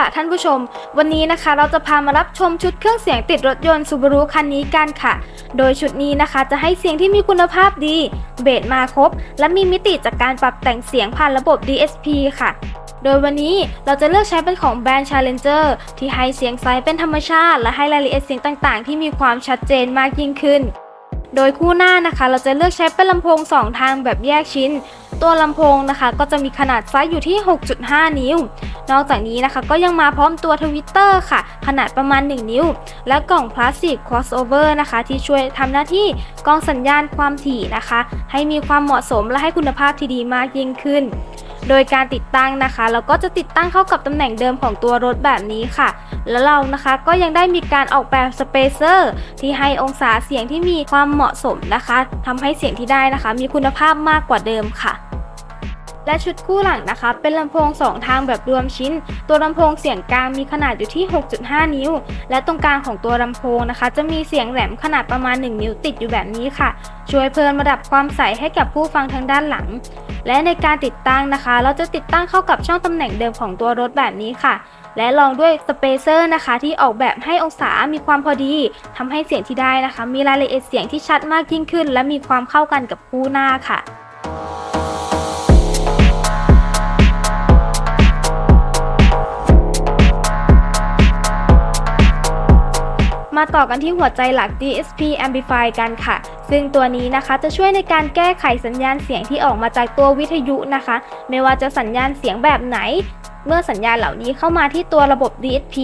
ค่ะท่านผู้ชม วันนี้นะคะเราจะพามารับชมชุดเครื่องเสียงติดรถยนต์ Subaru คันนี้กันค่ะ โดยชุดนี้นะคะจะให้เสียงที่มีคุณภาพดี เบสมาครบ และมีมิติจากการปรับแต่งเสียงผ่านระบบ DSP ค่ะ โดยวันนี้เราจะเลือกใช้เป็นของแบรนด์ Challenger ที่ให้เสียงไซส์เป็นธรรมชาติ และให้รายละเอียดเสียงต่างๆ ที่มีความชัดเจนมากยิ่งขึ้น โดยคู่หน้านะคะเราจะเลือกใช้เป็นลำโพง 2 ทางแบบแยกชิ้น ตัวลำโพงนะคะก็จะมีขนาดไซส์อยู่ที่ 6.5 นิ้ว นอกจากนี้นะคะก็ยังมาพร้อมตัวทวิตเตอร์ค่ะ ขนาดประมาณ 1 นิ้ว และกล่องพลาสติก crossover นะคะ ที่ช่วยทำหน้าที่กรองสัญญาณความถี่นะคะ ให้มีความเหมาะสมและให้คุณภาพที่ดีมากยิ่งขึ้น โดยการติดตั้งนะคะ เราก็จะติดตั้งเข้ากับตำแหน่งเดิมของตัวรถแบบนี้ค่ะ แล้วเรานะคะก็ยังได้มีการออกแบบสเปเซอร์ที่ให้องศาเสียงที่มีความเหมาะสมนะคะทำให้เสียงที่ได้นะคะ มีคุณภาพมากกว่าเดิมค่ะและชุดคู่หลังนะคะ เป็นลำโพง 2 ทางแบบรวมชิ้น ตัวลำโพงเสียงกลางมีขนาดอยู่ที่ 6.5 นิ้ว และตรงกลางของตัวลำโพงนะคะ จะมีเสียงแหลมขนาดประมาณ 1 นิ้วติดอยู่แบบนี้ค่ะ ช่วยเพิ่มระดับความใสให้กับผู้ฟังทางด้านหลัง และในการติดตั้งนะคะ เราจะติดตั้งเข้ากับช่องตำแหน่งเดิมของตัวรถแบบนี้ค่ะ และลองด้วยสเปเซอร์นะคะ ที่ออกแบบให้องศามีความพอดีทำให้เสียงที่ได้นะคะ มีรายละเอียดเสียงที่ชัดมากยิ่งขึ้น และมีความเข้ากันกับคู่หน้าค่ะ มาต่อกันที่หัวใจหลัก DSP Amplify กันค่ะ ซึ่งตัวนี้นะคะจะช่วยในการแก้ไขสัญญาณเสียงที่ออกมาจากตัววิทยุนะคะ ไม่ว่าจะสัญญาณเสียงแบบไหน เมื่อสัญญาณเหล่านี้เข้ามาที่ตัวระบบ DSP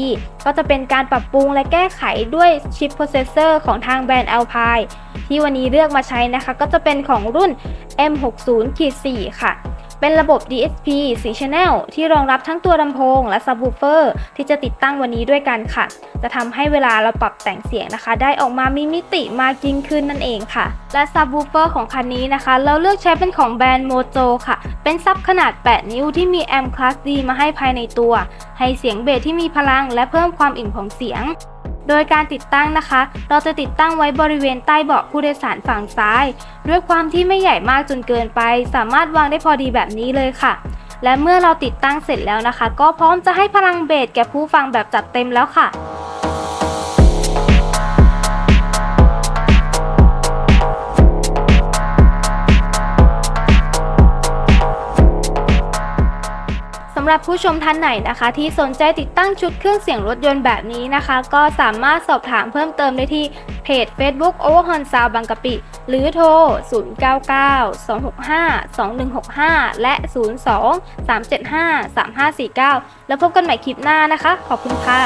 ก็จะเป็นการปรับปรุงและแก้ไขด้วยชิปโปรเซสเซอร์ของทางแบรนด์ Alpine ที่วันนี้เลือกมาใช้นะคะ ก็จะเป็นของรุ่น M60-4 ค่ะ เป็นระบบ DSP 4 Channel ที่รองรับทั้งตัวลำโพงและ Subwoofer ที่จะติดตั้งวันนี้ด้วยกันค่ะ จะทำให้เวลาเราปรับแต่งเสียงนะคะ ได้ออกมามีมิติมากยิ่งขึ้นนั่นเองค่ะ และ Subwoofer ของคันนี้นะคะ เราเลือกใช้เป็นของแบรนด์ Mojo ค่ะ เป็นซับขนาด 8 นิ้วที่มีแอมคลาส D มาให้ภายในตัว ให้เสียงเบสที่มีพลังและเพิ่มความอิ่มของเสียง โดยการติดตั้งนะคะ เราจะติดตั้งไว้บริเวณใต้เบาะผู้โดยสารฝั่งซ้าย ด้วยความที่ไม่ใหญ่มากจนเกินไป สามารถวางได้พอดีแบบนี้เลยค่ะ และเมื่อเราติดตั้งเสร็จแล้วนะคะ ก็พร้อมจะให้พลังเบสแก่ผู้ฟังแบบจัดเต็มแล้วค่ะำหรับผู้ชมท่านไหนนะคะ ที่สนใจติดตั้งชุดเครื่องเสียงรถยนต์แบบนี้นะคะ ก็สามารถสอบถามเพิ่มเติมได้ที่เพจ Facebook Overhorn Sound บางกะปิ หรือโทร 099-265-2165 และ 02-375-3549 แล้วพบกันใหม่คลิปหน้านะคะ ขอบคุณค่ะ